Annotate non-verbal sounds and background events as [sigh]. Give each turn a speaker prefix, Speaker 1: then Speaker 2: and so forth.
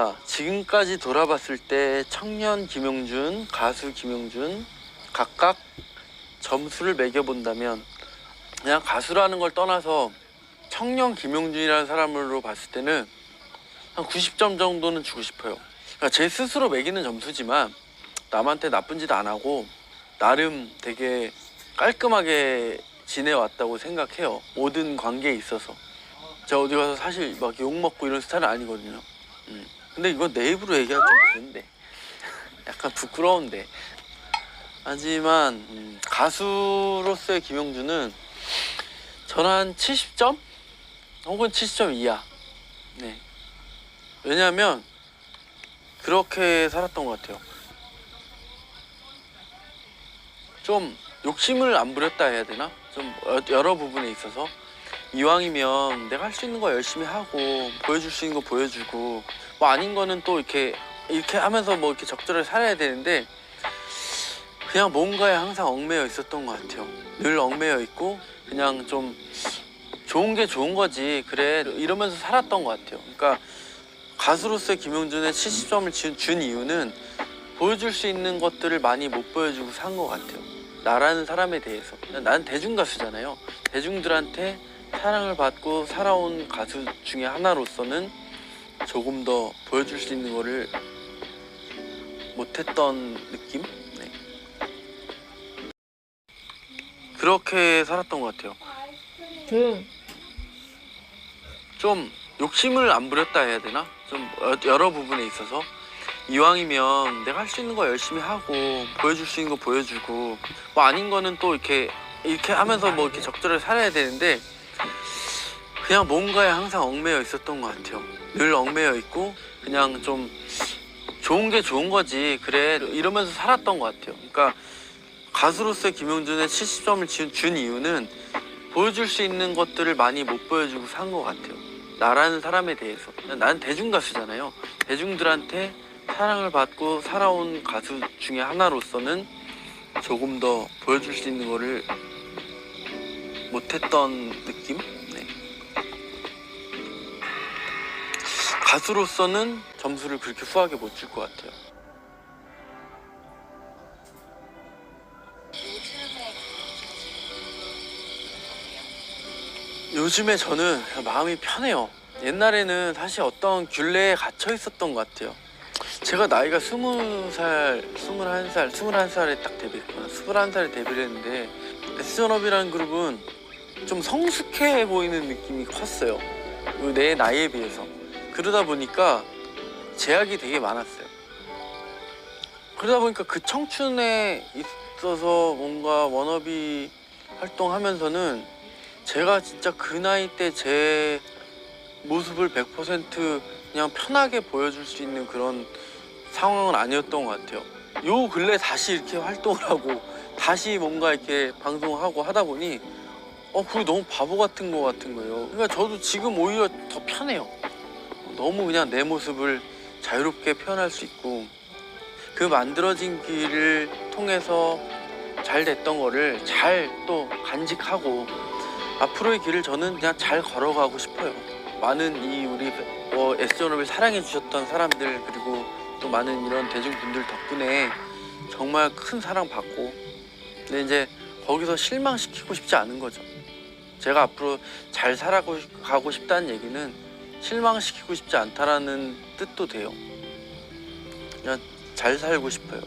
Speaker 1: 자, 지금까지 돌아봤을 때 청년 김용준, 가수 김용준 각각 점수를 매겨본다면 그냥 가수라는 걸 떠나서 청년 김용준이라는 사람으로 봤을 때는 한 90점 정도는 주고 싶어요. 그러니까 제 스스로 매기는 점수지만 남한테 나쁜 짓 안 하고 나름 되게 깔끔하게 지내왔다고 생각해요. 모든 관계에 있어서. 제가 어디 가서 사실 막 욕 먹고 이런 스타일은 아니거든요. 음. 근데 이거 내 입으로 얘기하기 좀 그런데. [laughs] 약간 부끄러운데. 하지만 음, 가수로서의 김용준은 저는 한 70점? 혹은 70점 이하. 네. 왜냐하면 그렇게 살았던 것 같아요. 좀 욕심을 안 부렸다 해야 되나? 좀 여- 여러 부분에 있어서 이왕이면 내가 할 수 있는 거 열심히 하고 보여줄 수 있는 거 보여주고 뭐 아닌 거는 또 이렇게 이렇게 하면서 뭐 이렇게 적절하게 살아야 되는데 그냥 뭔가에 항상 얽매여 있었던 것 같아요. 늘 얽매여 있고 그냥 좀 좋은 게 좋은 거지 그래 이러면서 살았던 것 같아요. 그러니까 가수로서의 김용준의 70점을 준, 준 이유는 보여줄 수 있는 것들을 많이 못 보여주고 산 것 같아요. 나라는 사람에 대해서 나는 대중 가수잖아요. 대중들한테 사랑을 받고 살아온 가수 중에 하나로서는 조금 더 보여줄 수 있는 거를 못했던 느낌? 네. 그렇게 살았던 것 같아요.
Speaker 2: 조용.
Speaker 1: 좀 욕심을 안 부렸다 해야 되나? 좀 여- 여러 부분에 있어서 이왕이면 내가 할 수 있는 거 열심히 하고 보여줄 수 있는 거 보여주고 뭐 아닌 거는 또 이렇게 이렇게 하면서 뭐 이렇게 적절하게 살아야 되는데 그냥 뭔가에 항상 얽매여 있었던 것 같아요. 늘 얽매여 있고 그냥 좀 좋은 게 좋은 거지 그래 이러면서 살았던 것 같아요. 그러니까 가수로서의 김용준의 70점을 준, 준 이유는 보여줄 수 있는 것들을 많이 못 보여주고 산 것 같아요. 나라는 사람에 대해서. 나는 대중 가수잖아요. 대중들한테 사랑을 받고 살아온 가수 중에 하나로서는 조금 더 보여줄 수 있는 거를 못했던 느낌? 네. 가수로서는 점수를 그렇게 후하게 못 줄 것 같아요. 요즘에 저는 마음이 편해요. 옛날에는 사실 어떤 균레에 갇혀 있었던 것 같아요. 제가 나이가 스무 살, 스물한 살, 스물한 살에 딱 데뷔했구나. 스물한 살에 데뷔를 했는데 에스전업이라는 그룹은 좀 성숙해 보이는 느낌이 컸어요. 그내 나이에 비해서. 그러다 보니까 제약이 되게 많았어요. 그러다 보니까 그 청춘에 있어서 뭔가 워너비 활동하면서는 제가 진짜 그 나이 때 제 모습을 100% 그냥 편하게 보여줄 수 있는 그런 상황은 아니었던 것 같아요. 요 근래 다시 이렇게 활동을 하고 다시 뭔가 이렇게 방송하고 하다 보니 어 그게 너무 바보 같은 것 같은 거예요. 그러니까 저도 지금 오히려 더 편해요. 너무 그냥 내 모습을 자유롭게 표현할 수 있고 그 만들어진 길을 통해서 잘 됐던 거를 잘 또 간직하고 앞으로의 길을 저는 그냥 잘 걸어가고 싶어요. 많은 이 우리 어, S존업을 사랑해 주셨던 사람들 그리고 또 많은 이런 대중분들 덕분에 정말 큰 사랑 받고 근데 이제 거기서 실망시키고 싶지 않은 거죠. 제가 앞으로 잘 살아가고 싶다는 얘기는 실망시키고 싶지 않다라는 뜻도 돼요. 그냥 잘 살고 싶어요.